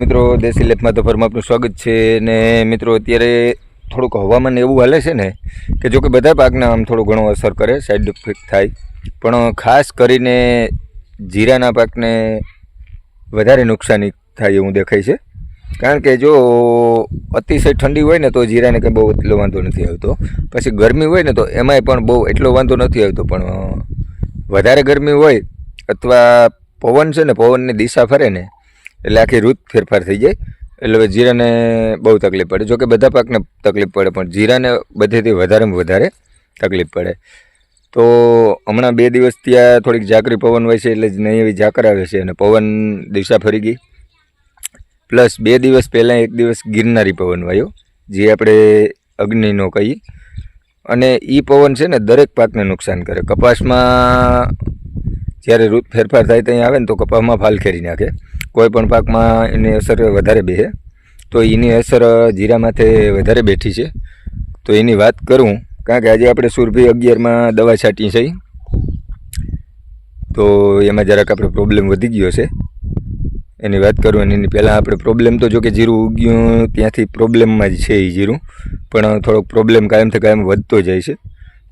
મિત્રો દેશી લેફમાં તો ફરમાં આપનું સ્વાગત છે ને મિત્રો અત્યારે થોડુંક હવામાન એવું હાલે છે ને કે જો કે બધા પાકને આમ થોડું ઘણું અસર કરે સાઈડ ઇફેક્ટ થાય. પણ ખાસ કરીને જીરાના પાકને વધારે નુકસાની થાય એવું દેખાય છે. કારણ કે જો અતિશય ઠંડી હોય ને તો જીરાને કંઈ બહુ એટલો વાંધો નથી આવતો. પછી ગરમી હોય ને તો એમાંય પણ બહુ એટલો વાંધો નથી આવતો. પણ વધારે ગરમી હોય અથવા પવન છે ને, પવનની દિશા ફરે ને એટલે આખી રૂત ફેરફાર થઈ જાય. એટલે હવે જીરાને બહુ તકલીફ પડે. જોકે બધા પાકને તકલીફ પડે, પણ જીરાને બધેથી વધારેમાં વધારે તકલીફ પડે. તો હમણાં બે દિવસ ત્યાં થોડીક ઝાકરી પવન હોય છે, એટલે નહીં એવી ઝાકર આવે છે અને પવન દિશા ફરી ગઈ. પ્લસ બે દિવસ પહેલાં એક દિવસ ગિરનારી પવન વાયો, જે આપણે અગ્નિનો કહીએ. અને એ પવન છે ને દરેક પાકને નુકસાન કરે. કપાસમાં જ્યારે ઋત ફેરફાર થાય ત્યાં આવે ને તો કપાસમાં ફાલ ખેરી નાખે. કોઈ પણ પાકમાં એની અસર વધારે બેસે તો એની અસર જીરા માથે વધારે બેઠી છે. તો એની વાત કરું, કારણ કે આજે આપણે સુરભી અગિયારમાં દવા છાંટી છે. તો એમાં જરાક આપણે પ્રોબ્લેમ વધી ગયો છે. એની વાત કરું, અને એની પહેલાં આપણે પ્રોબ્લેમ તો જો કે જીરું ઉગ્યું ત્યાંથી પ્રોબ્લેમમાં જ છે એ જીરું, પણ થોડોક પ્રોબ્લેમ કાયમથી કાયમ વધતો જાય છે.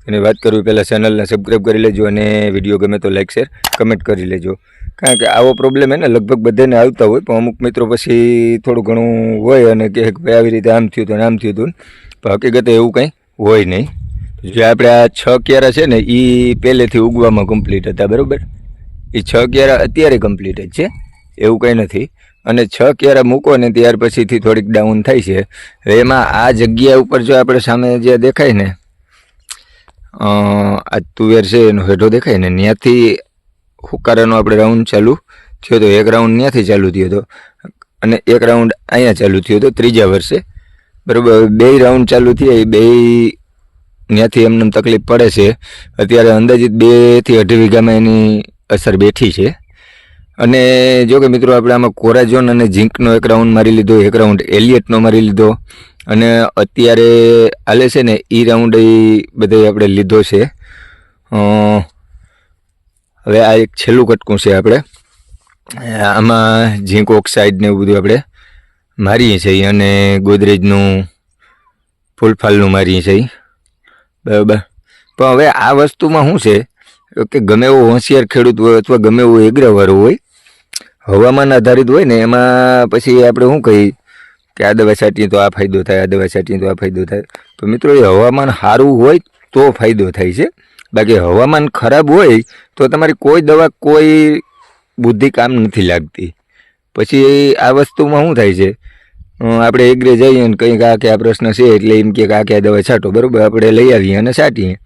એની વાત કરવી પહેલાં ચેનલને સબસ્ક્રાઈબ કરી લેજો, અને વીડિયો ગમે તો લાઈક શેર કમેન્ટ કરી લેજો. કારણ કે આવો પ્રોબ્લેમ એને લગભગ બધાને આવતા હોય, પણ અમુક મિત્રો પછી થોડું ઘણું હોય અને કે ભાઈ આવી રીતે આમ થયું હતું આમ થયું હતું પણ હકીકતે એવું કંઈ હોય નહીં. જે આપણે આ છ ક્યારા છે ને એ પહેલેથી ઉગવામાં કમ્પ્લીટ હતા, બરાબર? એ છ ક્યારા અત્યારે કમ્પ્લીટ જ છે, એવું કંઈ નથી. અને છ ક્યારા મૂકો ને ત્યાર પછીથી થોડીક ડાઉન થાય છે. એમાં આ જગ્યા ઉપર જો આપણે સામે જે દેખાય ને આ તુવેર છે એનો હેઠો દેખાય ને ત્યાંથી હુકારાનો આપણે રાઉન્ડ ચાલુ થયો હતો એક રાઉન્ડ ત્યાંથી ચાલુ થયો હતો અને એક રાઉન્ડ અહીંયા ચાલુ થયો હતો ત્રીજા વર્ષે. બરાબર, બે રાઉન્ડ ચાલુ થયા, એ બે ત્યાંથી એમને તકલીફ પડે છે. અત્યારે અંદાજિત બેથી અઢી વીઘામાં એની અસર બેઠી છે. અને જો કે મિત્રો આપણે આમાં કોરાજોન અને ઝીંકનો એક રાઉન્ડ મારી લીધો, એક રાઉન્ડ એલિયટનો મારી લીધો. અને અત્યારે હાલે છે ને એ રાઉન્ડ એ બધે આપણે લીધો છે. હવે આ એક છેલ્લું કટકું છે આપણે. આમાં ઝીંક ઓક્સાઇડ ને એવું બધું આપણે મારીએ છીએ અને ગોદરેજનું, ફૂલફાલનું મારીએ છીએ. બરાબર. પણ હવે આ વસ્તુમાં શું છે? કે ગમે એવો હોશિયાર ખેડૂત હોય અથવા ગમે એવો એગ્રવર હોય, હવામાન આધારિત હોય ને, એમાં પછી આપણે શું કહીએ? કે આ દવા છાંટીએ તો આ ફાયદો થાય, આ દવા છાંટીએ તો આ ફાયદો થાય. તો મિત્રો, એ હવામાન સારું હોય તો ફાયદો થાય છે. બાકી હવામાન ખરાબ હોય તો તમારી કોઈ દવા, કોઈ બુદ્ધિ કામ નથી લાગતી. પછી આ વસ્તુમાં શું થાય છે? આપણે એગ્રે જઈએ અને કંઈક આ કે આ પ્રશ્ન છે એટલે એમ કે આ કે દવા છાંટો, બરાબર? આપણે લઈ આવીએ અને છાંટીએ.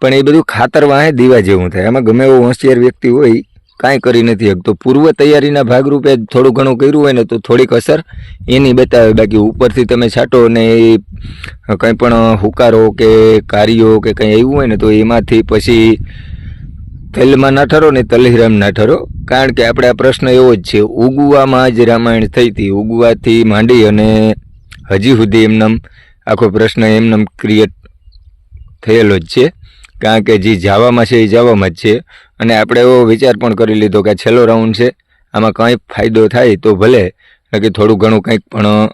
પણ એ બધું ખાતર વાહે દીવા જેવું થાય. એમાં ગમે એવો હોશિયાર વ્યક્તિ હોય કાંઈ કરી નથી શકતો. પૂર્વ તૈયારીના ભાગરૂપે થોડું ઘણું કર્યું હોય ને તો થોડીક અસર એની બતાવે. બાકી ઉપરથી તમે છાંટો ને એ કંઈ પણ હુકારો કે કાર્યો કે કંઈ એવું હોય ને તો એમાંથી પછી તલમાં ના ઠરો ને તલહીરામ ના ઠરો. કારણ કે આપણે આ પ્રશ્ન એવો જ છે. ઉગવામાં જ રામાયણ થઈ હતી. ઉગવાથી માંડી અને હજી સુધી એમનામ આખો પ્રશ્ન એમનામ ક્રિએટ થયેલો જ છે. કારણ કે જે જાવામાં છે એ જાવામાં જ છે. અને આપણે એવો વિચાર પણ કરી લીધો કે છેલ્લો રાઉન્ડ છે, આમાં કંઈ ફાયદો થાય તો ભલે બાકી થોડું ઘણું કંઈક પણ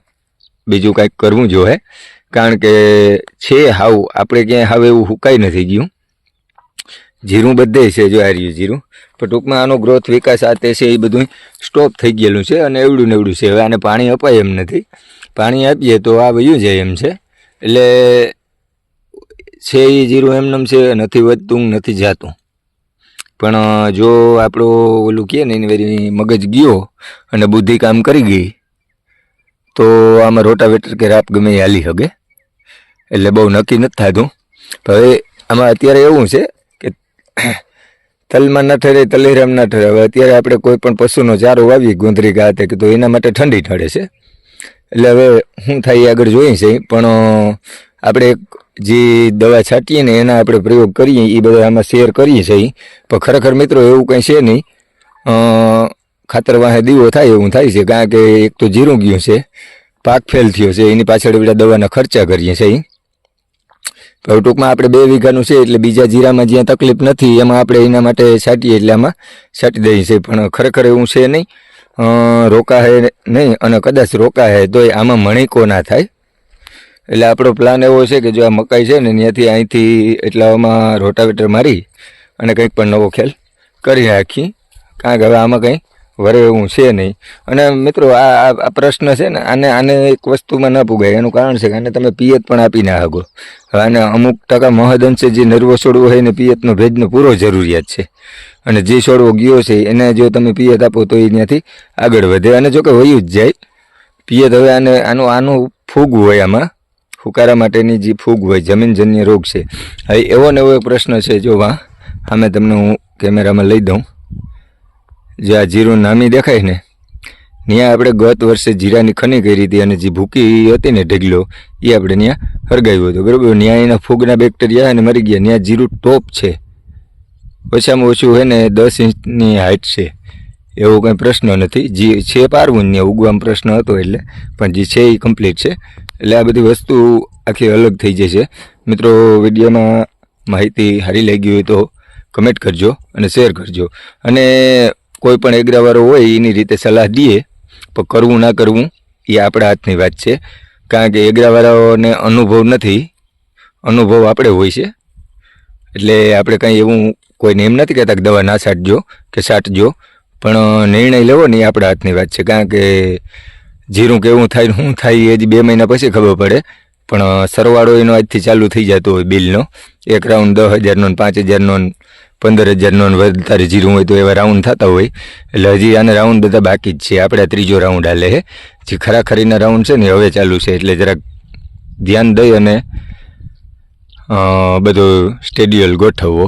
બીજું કંઈક કરવું જોઈએ કારણ કે છે હાવ, આપણે ક્યાંય હાવ એવું હુકાઈ નથી ગયું. જીરું બધે છે જો આ જીરું. પણ ટૂંકમાં આનો ગ્રોથ વિકાસ આ તે છે એ બધું સ્ટોપ થઈ ગયેલું છે અને એવડું નેવડું છે. હવે આને પાણી અપાય એમ નથી. પાણી આપીએ તો આ વયું જાય એમ છે. એટલે છે એ જીરું એમનેમ છે, નથી વધતું, નથી જાતું. પણ જો આપણો ઓલું કહે ને એની મગજ ગયો અને બુદ્ધિ કામ કરી ગઈ, તો આમાં રોટાવેટર કે રાપ ગમે હાલી શકે એટલે બહુ નક્કી નથી થતું. હવે આમાં અત્યારે એવું છે કે તલમાં ના ઠરે, તલેરામ ના ઠરે. હવે અત્યારે આપણે કોઈ પણ પશુનો ચારો વાવીએ ગુંદરી ગાતે કે તો એના માટે ઠંડી ઠરે છે. એટલે હવે શું થાય આગળ જોઈએ છે. પણ આપણે એક જે દવા છાંટીએ ને એના આપણે પ્રયોગ કરીએ એ બધા આમાં શેર કરીએ છીએ. પણ ખરેખર મિત્રો એવું કંઈ છે નહીં. ખાતર વાહે દીવો થાય એવું થાય છે, કારણ કે એક તો જીરું ગયું છે, પાક ફેલ થયો છે, એની પાછળ બધા દવાના ખર્ચા કરીએ છીએ. હવે ટૂંકમાં આપણે બે વીઘાનું છે, એટલે બીજા જીરામાં જ્યાં તકલીફ નથી, એમાં આપણે એના માટે છાંટીએ એટલે આમાં છાંટી દઈએ છીએ. પણ ખરેખર એવું છે નહીં. રોકાહે નહીં અને કદાચ રોકાહે તો આમાં મણિકો ના થાય. એટલે આપણો પ્લાન એવો છે કે જો આ મકાઈ છે ને ત્યાંથી અહીંથી એટલામાં રોટાવેટર મારી અને કંઈક પણ નવો ખેલ કરી નાખી. કારણ કે હવે આમાં કંઈ વરે એવું છે નહીં. અને મિત્રો, આ આ- પ્રશ્ન છે ને, આને આને એક વસ્તુમાં ના પુગાય. એનું કારણ છે કે આને તમે પિયત પણ આપી ના શકો. હવે આને અમુક ટકા મહદઅંશે જે નર્વો છોડવો હોય એને પિયતનો ભેજનો પૂરો જરૂરિયાત છે. અને જે છોડવો ગયો છે, એને જો તમે પિયત આપો તો એ ત્યાંથી આગળ વધે. અને જો કે વયું જ જાય. પિયત હવે આને આનું આનું ફૂગ હોય આમાં. ફુકારા માટેની જે ફૂગ હોય, જમીનજન્ય રોગ છે. હવે એવો ને એવો એક પ્રશ્ન છે, જો વા અમે તમને હું કેમેરામાં લઈ દઉં. જે આ જીરું નામી દેખાય ને ત્યાં આપણે ગત વર્ષે જીરાની ખની કરી હતી અને જે ભૂકી હતી ને ઢગલો, એ આપણે ત્યાં હરગાવ્યો હતો. બરાબર? ત્યાં એના ફૂગના બેક્ટેરિયા અને મરી ગયા. ત્યાં જીરું ટોપ છે. ઓછામાં ઓછું હોય ને દસ ઇંચની હાઇટ છે. એવો કંઈ પ્રશ્ન નથી. જે છે પારવું ને ઉગવામાં પ્રશ્ન હતો એટલે, પણ જે છે એ કમ્પ્લીટ છે. એટલે આ બધી વસ્તુ આખી અલગ થઈ જશે. મિત્રો વિડીયોમાં માહિતી સારી લાગી હોય તો કમેન્ટ કરજો અને શેર કરજો. અને કોઈ પણ એગ્રાવાળો હોય, એની રીતે સલાહ દઈએ. પણ કરવું ના કરવું, એ આપણા હાથની વાત છે. કારણ કે એગ્રાવાળાઓને અનુભવ નથી. અનુભવ આપણે હોય છે. એટલે આપણે કંઈ એવું કોઈને એમ નથી કહેતા કે દવા ના છાંટજો, કે છાંટજો. પણ નિર્ણય લેવો ને એ આપણા હાથની વાત છે. કારણ કે, જીરું કેવું થાય ને શું થાય એ જ બે મહિના પછી ખબર પડે. પણ સરવાળો એનો આજથી ચાલુ થઈ જતો હોય બિલનો. એક રાઉન્ડ દસ હજારનો પાંચ હજારનો પંદર હજારનો વધારે જીરું હોય તો એવા રાઉન્ડ થતા હોય. એટલે હજી આને રાઉન્ડ બધા બાકી જ છે. આપણે ત્રીજો રાઉન્ડ હાલે છે જે ખરાખરીના રાઉન્ડ છે ને હવે ચાલુ છે. એટલે જરાક ધ્યાન દઈ અને બધું સ્ટેડિયલ ગોઠવવો.